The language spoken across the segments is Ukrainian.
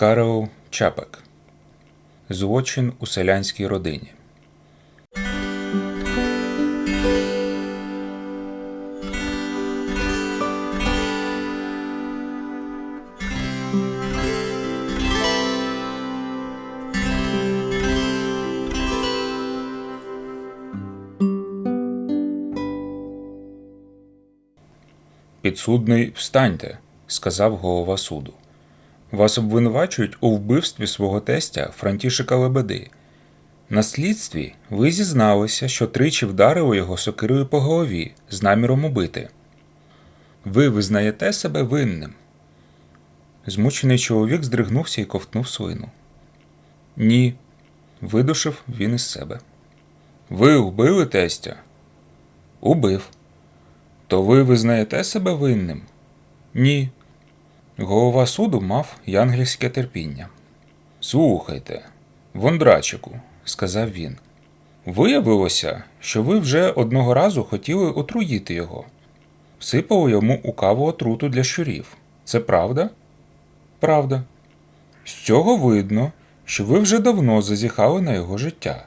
Карл Чапек. Злочин у селянській родині. Підсудний, встаньте, сказав голова суду. Вас обвинувачують у вбивстві свого тестя Франтішика Лебеди. На слідстві ви зізналися, що тричі вдарили його сокирою по голові з наміром убити. Ви визнаєте себе винним. Змучений чоловік здригнувся і ковтнув слину. Ні, видушив він із себе. Ви вбили тестя? Убив. То ви визнаєте себе винним? Ні. Голова суду мав янгельське терпіння. Слухайте, Вондрачику, сказав він. Виявилося, що ви вже одного разу хотіли отруїти його. Всипали йому у каву отруту для щурів. Це правда? Правда. З цього видно, що ви вже давно зазіхали на його життя.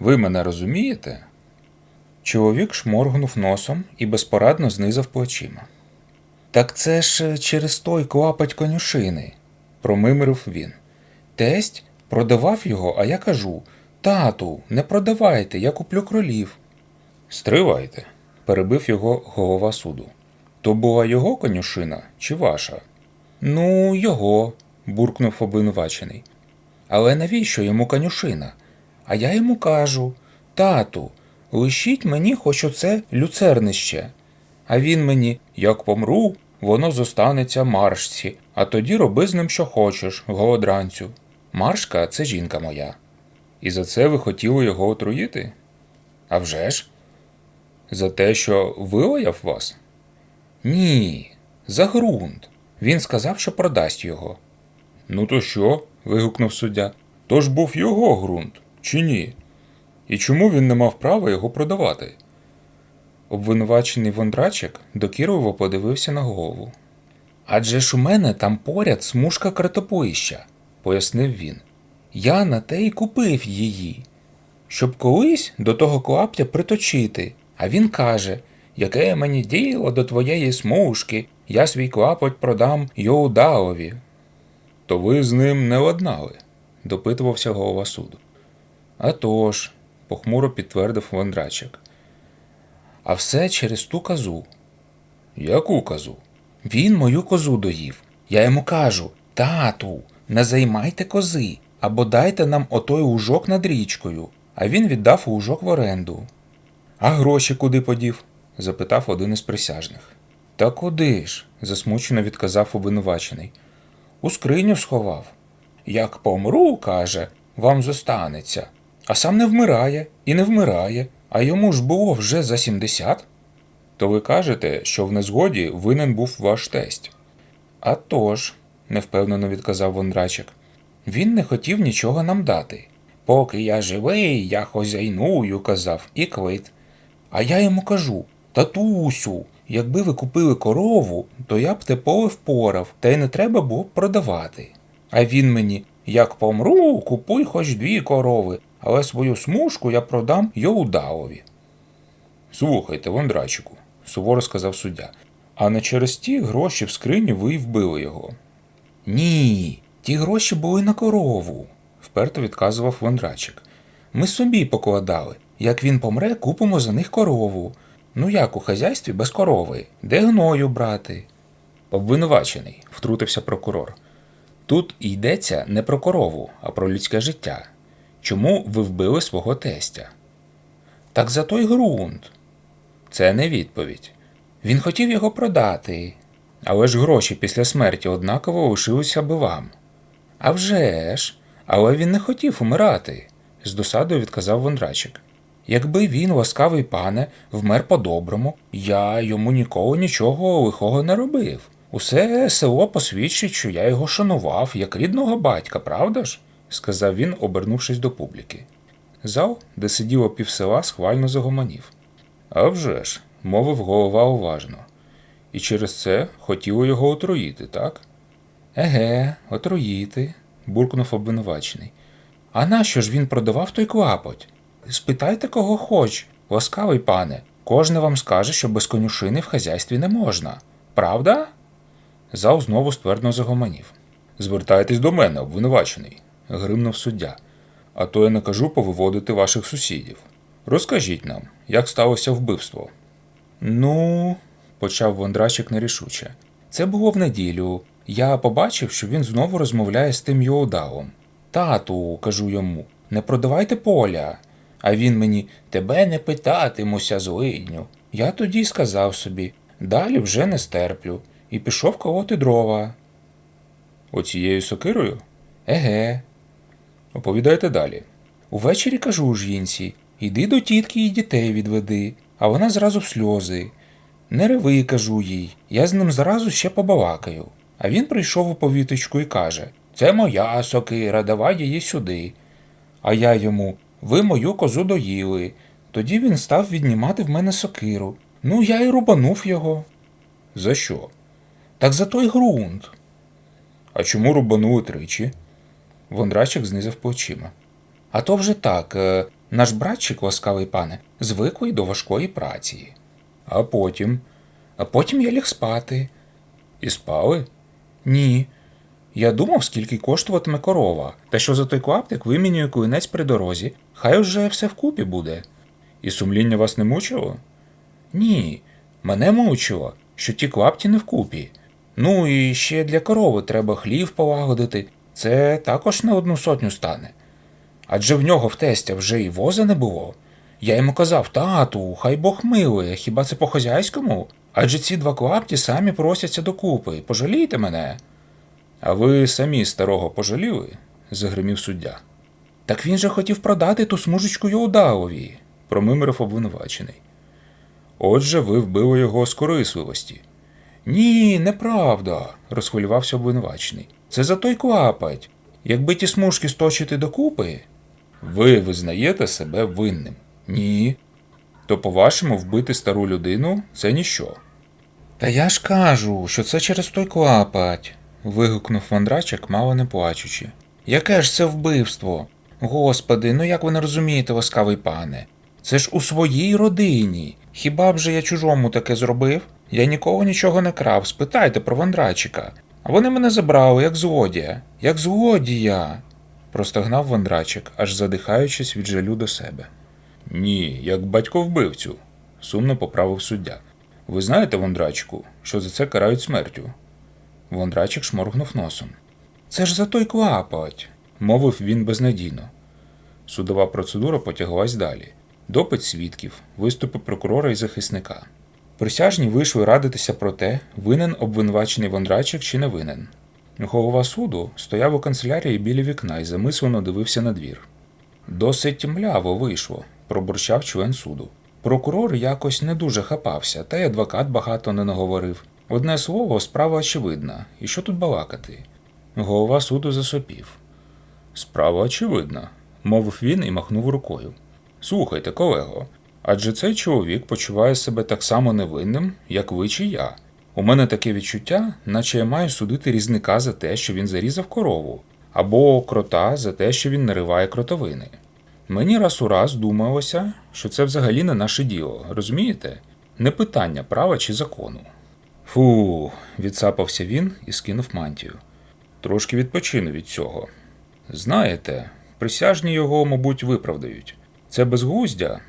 Ви мене розумієте? Чоловік шморгнув носом і безпорадно знизав плечима. Так це ж через той клапоть конюшини, промимрив він. Тесть продавав його, а я кажу тату, не продавайте, я куплю кролів. Стривайте, перебив його голова суду. То була його конюшина чи ваша? Ну, його, буркнув обвинувачений. Але навіщо йому конюшина? А я йому кажу тату, лишіть мені хоч оце люцернище. А він мені, як помру, воно зостанеться маршці, а тоді роби з ним що хочеш, голодранцю. Маршка це жінка моя. І за це ви хотіли його отруїти? А вже ж? За те, що вилаяв вас? Ні, за ґрунт. Він сказав, що продасть його. Ну то що? вигукнув суддя. То ж був його ґрунт, чи ні? І чому він не мав права його продавати? Обвинувачений Вондрачик докірливо подивився на голову. Адже ж у мене там поряд смужка картоплища, пояснив він. Я на те й купив її, щоб колись до того клаптя приточити. А він каже, яке мені діло до твоєї смужки, я свій клапоть продам Йоудаові. То ви з ним не ладнали, допитувався голова суду. «А тож», – похмуро підтвердив Вондрачик. А все через ту казу. Яку казу? Він мою козу доїв. Я йому кажу тату, не займайте кози, або дайте нам отой ужок над річкою, а він віддав ужок в оренду. А гроші куди подів? запитав один із присяжних. Та куди ж? засмучено відказав обвинувачений. У скриню сховав. Як помру, каже, вам зостанеться, а сам не вмирає і не вмирає, а йому ж було вже за 70. То ви кажете, що в незгоді винен був ваш тесть. «А тож», – невпевнено відказав Вондрачик, він не хотів нічого нам дати. Поки я живий, я хозяйную, казав, і квит. А я йому кажу татусю, якби ви купили корову, то я б те поле впорав, та й не треба було б продавати. А він мені, як помру, купуй хоч дві корови, але свою смужку я продам Йоудаові. Слухайте, Вондрачику, суворо сказав суддя, а не через ті гроші в скрині ви й вбили його. Ні, ті гроші були на корову, вперто відказував Вондрачик. Ми собі покладали. Як він помре, купимо за них корову. Ну як у хазяйстві без корови? Де гною брати? Обвинувачений, втрутився прокурор. Тут йдеться не про корову, а про людське життя. Чому ви вбили свого тестя? Так за той ґрунт. Це не відповідь. Він хотів його продати. Але ж гроші після смерті однаково лишилися би вам. «А вже ж, але він не хотів умирати, з досадою відказав Вондрачик. Якби він, ласкавий пане, вмер по-доброму, я йому ніколи нічого лихого не робив. Усе село посвідчить, що я його шанував, як рідного батька, правда ж? Сказав він, обернувшись до публіки. Зал, де сиділо півсела, схвально загомонів. «А вже ж», – мовив голова уважно. І через це хотіло його отруїти, так? Еге, отруїти, буркнув обвинувачений. А нащо ж він продавав той клапоть? Спитайте, кого хоч, ласкавий пане, кожне вам скаже, що без конюшини в хазяйстві не можна. Правда? Зал знову ствердно загомонів. Звертайтесь до мене, обвинувачений, гримнув суддя. А то я накажу повиводити ваших сусідів. Розкажіть нам, як сталося вбивство. Ну, почав Вондрачик нерішуче. Це було в неділю. Я побачив, що він знову розмовляє з тим Йоудалом. Тату, кажу йому, не продавайте поля. А він мені тебе не питатимуся, злидню. Я тоді й сказав собі, далі вже не стерплю, і пішов колоти дрова. Оцією сокирою? Еге. Оповідайте далі. Увечері кажу жінці, йди до тітки і дітей відведи, а вона зразу в сльози. Не реви, кажу їй, я з ним зразу ще побалакаю. А він прийшов у повіточку і каже: Це моя сокира, давай її сюди. А я йому ви мою козу доїли. Тоді він став віднімати в мене сокиру. Ну, я й рубанув його. За що? Так за той ґрунт. А чому рубанули тричі? Вондрачик знизив плечима. А то вже так, е, наш братчик, ласкавий пане, звиклий до важкої праці. А потім. А потім я ліг спати. І спали? Ні. Я думав, скільки коштуватиме корова, та що за той клаптик вимінює клинець при дорозі, хай уже все вкупі буде. І сумління вас не мучило? Ні, мене мучило, що ті клапті не вкупі. Ну і ще для корови треба хлів полагодити, це також на одну сотню стане. Адже в нього в тестя вже і воза не було. Я йому казав, тату, хай Бог милує, хіба це по-хазяйському? Адже ці два клапті самі просяться докупи, пожалійте мене. А ви самі старого пожаліли? загримів суддя. Так він же хотів продати ту смужечку Йоудалові, промимрив обвинувачений. Отже, ви вбили його з корисливості. Ні, неправда, розхвилювався обвинувачений. Це за той клапоть. Якби ті смужки сточити докупи. Ви визнаєте себе винним? Ні. То, по-вашому, вбити стару людину це ніщо. Та я ж кажу, що це через той клапоть, вигукнув Вондрачик, мало не плачучи. Яке ж це вбивство? Господи, ну як ви не розумієте, ласкавий пане? Це ж у своїй родині. Хіба б же я чужому таке зробив? Я нікого нічого не крав, спитайте про Вондрачика. А вони мене забрали, як злодія, як злодія. простогнав Вондрачик, аж задихаючись від жалю до себе. Ні, як батько вбивцю, сумно поправив суддя. Ви знаєте, Вондрачику, що за це карають смертю? Вондрачик шморгнув носом. Це ж за той клапоть, мовив він безнадійно. Судова процедура потяглась далі. Допит свідків, виступи прокурора і захисника. Присяжні вийшли радитися про те, винен обвинувачений Вондрачик чи не винен. Голова суду стояв у канцелярії біля вікна і замислено дивився на двір. Досить мляво вийшло, пробурчав член суду. Прокурор якось не дуже хапався, та й адвокат багато не наговорив. Одне слово, справа очевидна. І що тут балакати? Голова суду засопів. Справа очевидна, мовив він і махнув рукою. Слухайте, колего, адже цей чоловік почуває себе так само невинним, як ви чи я. У мене таке відчуття, наче я маю судити різника за те, що він зарізав корову, або крота за те, що він нариває кротовини. Мені раз у раз думалося, що це взагалі не наше діло, розумієте? Не питання права чи закону. Фу, відсапався він і скинув мантію. Трошки відпочину від цього. Знаєте, присяжні його, мабуть, виправдають. Це безглуздя,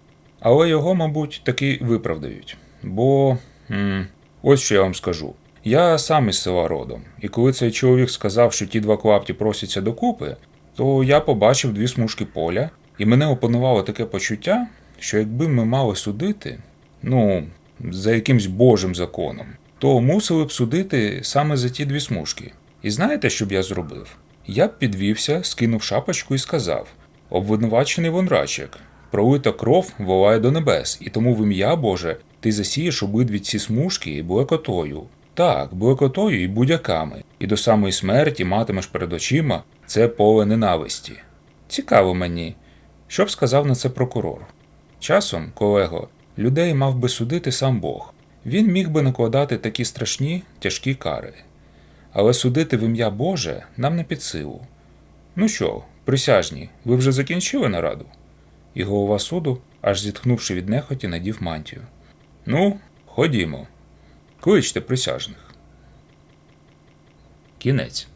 але його, мабуть, таки виправдають. Бо м, ось що я вам скажу. Я сам із села родом, і коли цей чоловік сказав, що ті два клапті просяться докупи, то я побачив дві смужки поля, і мене опанувало таке почуття, що якби ми мали судити, ну, за якимсь божим законом, то мусили б судити саме за ті дві смужки. І знаєте, що б я зробив? Я б підвівся, скинув шапочку і сказав: обвинувачений Вонрачик, пролита кров волає до небес, і тому в ім'я Боже ти засієш обидві ці смужки блекотою. Так, блекотою і будяками, і до самої смерті матимеш перед очима це поле ненависті. Цікаво мені, що б сказав на це прокурор. Часом, колего, людей мав би судити сам Бог. Він міг би накладати такі страшні, тяжкі кари. але судити в ім'я Боже нам не під силу. Ну що, присяжні, ви вже закінчили нараду? І голова суду, аж зітхнувши від нехоті, надів мантію. Ну, ходімо. Кличте присяжних. Кінець.